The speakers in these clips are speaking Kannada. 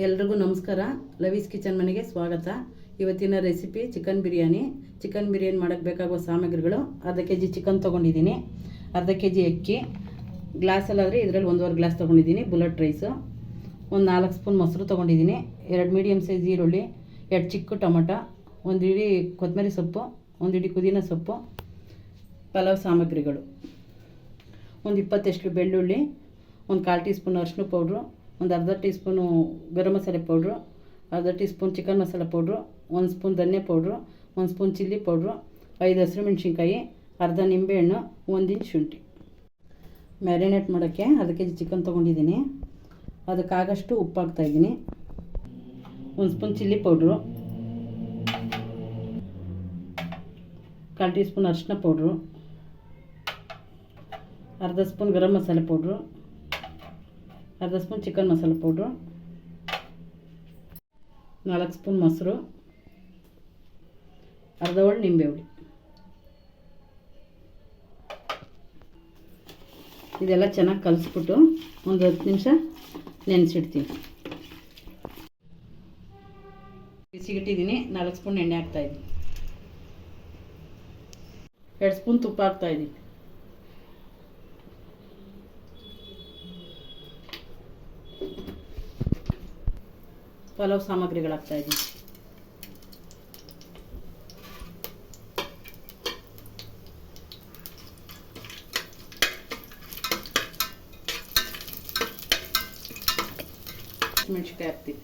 ಎಲ್ರಿಗೂ ನಮಸ್ಕಾರ. ಲವೀಸ್ ಕಿಚನ್ ಮನೆಗೆ ಸ್ವಾಗತ. ಇವತ್ತಿನ recipe chicken biryani. Chicken biryani ಮಾಡೋಕ್ಕೆ ಬೇಕಾಗುವ ಸಾಮಗ್ರಿಗಳು. ಅರ್ಧ ಕೆ ಜಿ ಚಿಕನ್ ತೊಗೊಂಡಿದ್ದೀನಿ. ಅರ್ಧ ಕೆ ಜಿ ಅಕ್ಕಿ. ಗ್ಲಾಸಲ್ಲಾದರೆ ಇದರಲ್ಲಿ ಒಂದೂವರೆ ಗ್ಲಾಸ್ ತೊಗೊಂಡಿದ್ದೀನಿ. Bullet rice. ಒಂದು ನಾಲ್ಕು ಸ್ಪೂನ್ ಮೊಸರು ತೊಗೊಂಡಿದ್ದೀನಿ. ಎರಡು ಮೀಡಿಯಮ್ ಸೈಜ್ ಈರುಳ್ಳಿ. ಎರಡು ಚಿಕ್ಕ ಟೊಮೊಟೊ. ಒಂದು ಇಡೀ ಕೊತ್ತಂಬರಿ ಸೊಪ್ಪು. ಒಂದು ಇಡೀ ಪುದೀನ ಸೊಪ್ಪು. ಪಲಾವ್ ಸಾಮಗ್ರಿಗಳು. ಒಂದು ಇಪ್ಪತ್ತೆಷ್ಟು ಬೆಳ್ಳುಳ್ಳಿ. ಒಂದು ಕಾಲು ಟೀ ಸ್ಪೂನ್ ಅರಿಶಿನ ಪೌಡ್ರು. ಒಂದು ಅರ್ಧ tea spoon garam masala powder, ಅರ್ಧ ಟೀ ಸ್ಪೂನ್ ಚಿಕನ್ ಮಸಾಲೆ ಪೌಡ್ರು, ಒಂದು ಸ್ಪೂನ್ ಧನ್ಯ ಪೌಡ್ರು, ಒಂದು ಸ್ಪೂನ್ ಚಿಲ್ಲಿ ಪೌಡ್ರು, ಐದು ಹಸಿರು ಮೆಣಸಿನ್ಕಾಯಿ, ಅರ್ಧ ನಿಂಬೆಹಣ್ಣು, ಒಂದು ಇಂಚ್ ಶುಂಠಿ. ಮ್ಯಾರಿನೇಟ್ ಮಾಡೋಕ್ಕೆ ಅರ್ಧ ಕೆ ಜಿ ಚಿಕನ್ ತೊಗೊಂಡಿದ್ದೀನಿ. ಅದಕ್ಕಾಗಷ್ಟು ಉಪ್ಪು ಹಾಕ್ತಾಯಿದ್ದೀನಿ ಒಂದು ಸ್ಪೂನ್ ಚಿಲ್ಲಿ ಪೌಡ್ರು, ಕಾಲು ಟೀ ಸ್ಪೂನ್ ಅರಿಶಿನ ಪೌಡ್ರು, ಅರ್ಧ ಸ್ಪೂನ್ ಗರಂ ಮಸಾಲೆ ಪೌಡ್ರು ಅರ್ಧ ಸ್ಪೂನ್ ಚಿಕನ್ ಮಸಾಲೆ ಪೌಡ್ರು. ನಾಲ್ಕು ಸ್ಪೂನ್ ಮೊಸರು. ಅರ್ಧ ಒಳ್ಳೆ ನಿಂಬೆ ಹುಳಿ. ಇದೆಲ್ಲ ಚೆನ್ನಾಗಿ ಕಲಿಸ್ಬಿಟ್ಟು ಒಂದು ಹತ್ತು ನಿಮಿಷ ನೆನೆಸಿಡ್ತೀನಿ. ಬಿಸಿಗಿಟ್ಟಿದ್ದೀನಿ, ನಾಲ್ಕು ಸ್ಪೂನ್ ಎಣ್ಣೆ ಹಾಕ್ತಾಯಿದ್ದೀನಿ ಎರಡು ಸ್ಪೂನ್ ತುಪ್ಪ ಹಾಕ್ತಾಯಿದ್ದೀನಿ ಪಲಾವ್ ಸಾಮಗ್ರಿಗಳಾಗ್ತಾ ಇದ್ದೀನಿ ಮೆಣಸಿನ್ಕಾಯಿ ಹಾಕ್ತೀವಿ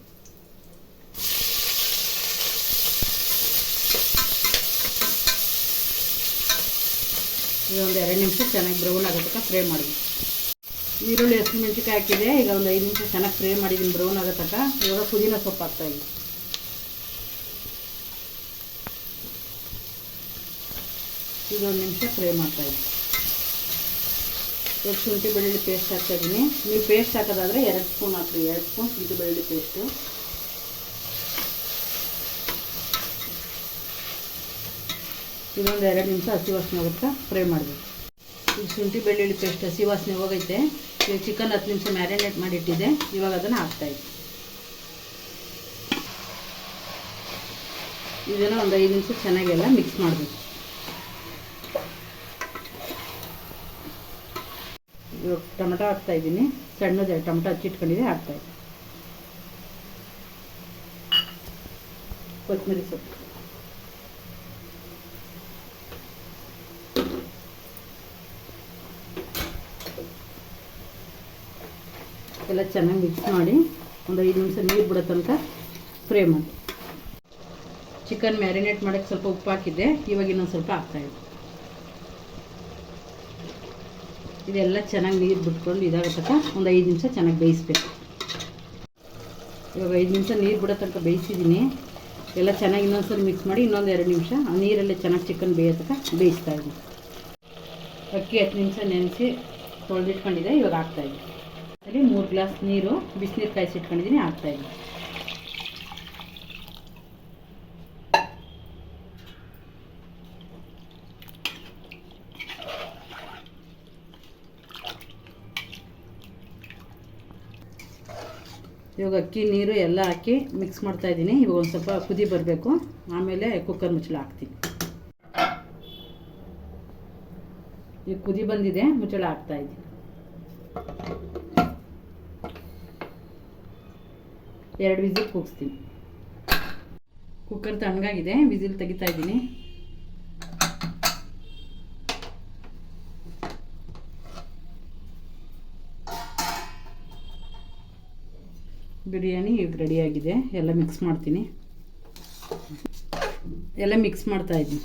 ಇದೊಂದು ಎರಡು ನಿಮಿಷ ಚೆನ್ನಾಗಿ ಬ್ರೌನ್ ಆಗೋತಕ್ಕ ಫ್ರೈ ಮಾಡಿ ಈರುಳ್ಳಿ ಹಸಿಮೆಣ್ಸಿಕಾಯಿ ಹಾಕಿದೆ. ಈಗ ಒಂದು ಐದು ನಿಮಿಷ ಚೆನ್ನಾಗಿ ಫ್ರೈ ಮಾಡಿದ್ದೀನಿ ಬ್ರೌನ್ ಆಗೋ ತಕ್ಕ ಇವಾಗ ಪುದೀನ ಸೊಪ್ಪು ಹಾಕ್ತಾಯಿದ್ದೀನಿ ಒಂದು ನಿಮಿಷ ಫ್ರೈ ಮಾಡ್ತಾಯಿದ್ದೀನಿ ಇವಾಗ ಶುಂಠಿ ಬೆಳ್ಳುಳ್ಳಿ ಪೇಸ್ಟ್ ಹಾಕ್ತಾಯಿದ್ದೀನಿ ನೀವು ಪೇಸ್ಟ್ ಹಾಕೋದಾದರೆ ಎರಡು ಸ್ಪೂನ್ ಹಾಕ್ರಿ. ಎರಡು ಸ್ಪೂನ್ ಶುಂಠಿ ಬೆಳ್ಳುಳ್ಳಿ ಪೇಸ್ಟು. ಇದೊಂದು ಎರಡು ನಿಮಿಷ ಹಸಿ ವಾಸನೆ ಹೋಗುತ್ತಾ. ಫ್ರೈ ಮಾಡಬೇಕು. ಈಗ ಶುಂಠಿ ಬೆಳ್ಳುಳ್ಳಿ ಪೇಸ್ಟ್ ಹಸಿ ವಾಸನೆ ಹೋಗೈತೆ. ಈಗ ಚಿಕನ್ ಹತ್ತು ನಿಮಿಷ ಮ್ಯಾರಿನೇಟ್ ಮಾಡಿಟ್ಟಿದ್ದೆ. ಇವಾಗ ಅದನ್ನು ಹಾಕ್ತಾಯಿದ್ದೆ ಇದನ್ನು ಒಂದು ಐದು ನಿಮಿಷ ಚೆನ್ನಾಗೆಲ್ಲ ಮಿಕ್ಸ್ ಮಾಡಬೇಕು. ಇವಾಗ ಟೊಮೆಟೊ ಹಾಕ್ತಾಯಿದ್ದೀನಿ ಸಣ್ಣದ ಟೊಮೆಟೊ ಹಚ್ಚಿಟ್ಕೊಂಡಿದ್ದೆ ಹಾಕ್ತಾಯಿದ್ದೆ ಕೊತ್ತಂಬರಿ ಸೊಪ್ಪು. ಎಲ್ಲ ಚೆನ್ನಾಗಿ ಮಿಕ್ಸ್ ಮಾಡಿ ಒಂದು ಐದು ನಿಮಿಷ ನೀರು ಬಿಡೋ ತನಕ ಫ್ರೈ ಮಾಡಿ. ಚಿಕನ್ ಮ್ಯಾರಿನೇಟ್ ಮಾಡೋಕ್ಕೆ ಸ್ವಲ್ಪ ಉಪ್ಪು ಹಾಕಿದ್ದೆ. ಇವಾಗ ಇನ್ನೊಂದು ಸ್ವಲ್ಪ ಹಾಕ್ತಾಯಿದ್ದೆ ಇದೆಲ್ಲ ಚೆನ್ನಾಗಿ ನೀರು ಬಿಟ್ಕೊಂಡು ಇದಾಗೋ ತನಕ ಒಂದು ಐದು ನಿಮಿಷ ಚೆನ್ನಾಗಿ ಬೇಯಿಸ್ಬೇಕು. ಇವಾಗ ಐದು ನಿಮಿಷ ನೀರು ಬಿಡೋ ತನಕ ಬೇಯಿಸಿದ್ದೀನಿ. ಎಲ್ಲ ಚೆನ್ನಾಗಿ ಇನ್ನೊಂದ್ಸಲ ಮಿಕ್ಸ್ ಮಾಡಿ ಇನ್ನೊಂದು ಎರಡು ನಿಮಿಷ ಆ ನೀರಲ್ಲೇ ಚೆನ್ನಾಗಿ ಚಿಕನ್ ಬೇಯೋ ತನಕ ಬೇಯಿಸ್ತಾ ಇದ್ದೀನಿ. ಅಕ್ಕಿ ಹತ್ತು ನಿಮಿಷ ನೆನೆಸಿ ತೊಳೆದಿಟ್ಕೊಂಡಿದ್ದೆ, ಇವಾಗ ಹಾಕ್ತಾಯಿದ್ದೀನಿ ಅಲ್ಲಿ ಮೂರು ಗ್ಲಾಸ್ ನೀರು, ಬಿಸಿನೀರು ಕಾಯಿಸಿಟ್ಕೊಂಡಿದ್ದೀನಿ ಹಾಕ್ತಾಯಿದ್ದೀನಿ ಇವಾಗ ಅಕ್ಕಿ, ನೀರು ಎಲ್ಲ ಹಾಕಿ ಮಿಕ್ಸ್ ಮಾಡ್ತಾ ಇದ್ದೀನಿ. ಇವಾಗ ಒಂದು ಸ್ವಲ್ಪ ಕುದಿ ಬರಬೇಕು. ಆಮೇಲೆ ಕುಕ್ಕರ್ ಮುಚ್ಚಳ ಹಾಕ್ತೀನಿ. ಈಗ ಕುದಿ ಬಂದಿದೆ, ಮುಚ್ಚಳ ಹಾಕ್ತಾ ಇದ್ದೀನಿ. ಎರಡು ವಿಸಿಲ್ ಕೂಗಿಸ್ತೀನಿ. ಕುಕ್ಕರ್ ತಣ್ಣಗಾಗಿದೆ, ವಿಸಿಲ್ ತೆಗಿತಾ ಇದ್ದೀನಿ. ಬಿರಿಯಾನಿ ಈಗ ರೆಡಿಯಾಗಿದೆ ಎಲ್ಲ ಮಿಕ್ಸ್ ಮಾಡ್ತೀನಿ. ಎಲ್ಲ ಮಿಕ್ಸ್ ಮಾಡ್ತಾ ಇದ್ದೀನಿ.